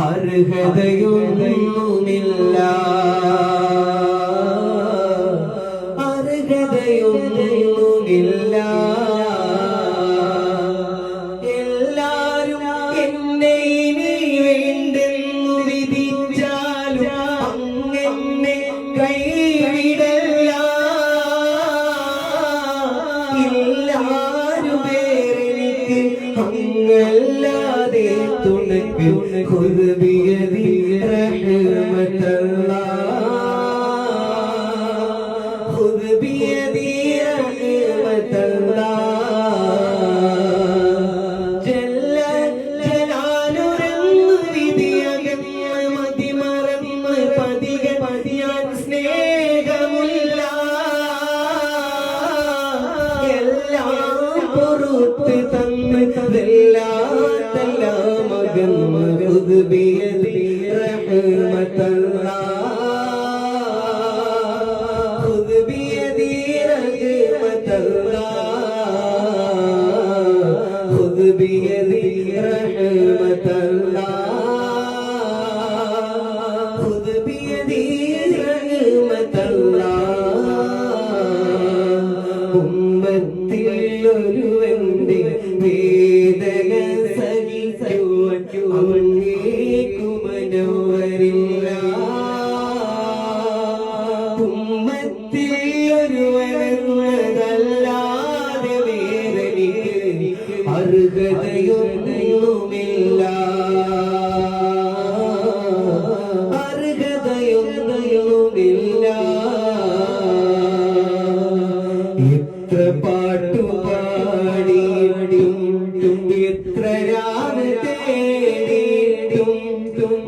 അർഹതയൊന്നുമില്ല അല്ലാതെ തുണക്ക് കുർബിയതി റഹ്മത്തല്ലാ. കുർബിയതി റഹ്മത്തല്ലാ. ജല്ല ജലാലുരന്നു വിധിയകഞ്ഞ മതിമറന്ന് പതിക പതിയാൻ സ്നേഹമുല്ല. എല്ലാം പൊറുത്ത് തന്നെ തന്നില്ല മകൻ മകുദ്ബിയതി റഹ്മത്തല്ലാ خذ بيدي رحمة الله خذ بيدي رحمة الله خذ بيدي رحمة الله ഉമ്മത്തിൽ ഒരുവന്റെ അങ്ങേക്കുമനോവരില്ല ഉമ്മത്തിൽ ഒരുവനല്ലാതെ വേദനിക്ക് അർഹതയൊന്നുമില്ല. അർഹതയൊന്നുമില്ല. എത്ര രാവ് തേടിയിട്ടും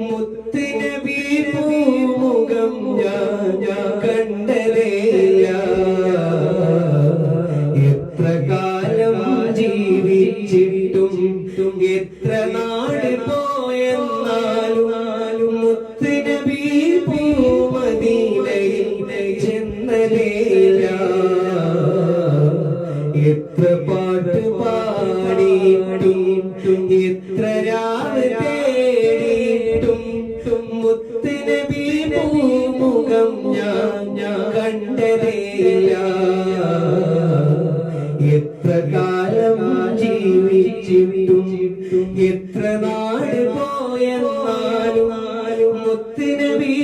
മുത്തിനബി പൂമുഖം ഞാൻ കണ്ടതേയില്ല എത്ര കാലം ജീവിച്ചിട്ടും എത്ര നാട് പോയെന്നാലും മുത്തുനബി പൂമദീനയിൽ ചെന്നതേയില്ല എത്ര തേടിയിട്ടും ഇത്ര രാവ് തേടിയിട്ടും മുത്തിനബി പൂമുഖം ഞാൻ ഞാൻ കണ്ടതേയില്ല. എത്ര കാലം ജീവിച്ചിട്ടും എത്ര നാട് പോയെന്നാലും മുത്തിനബി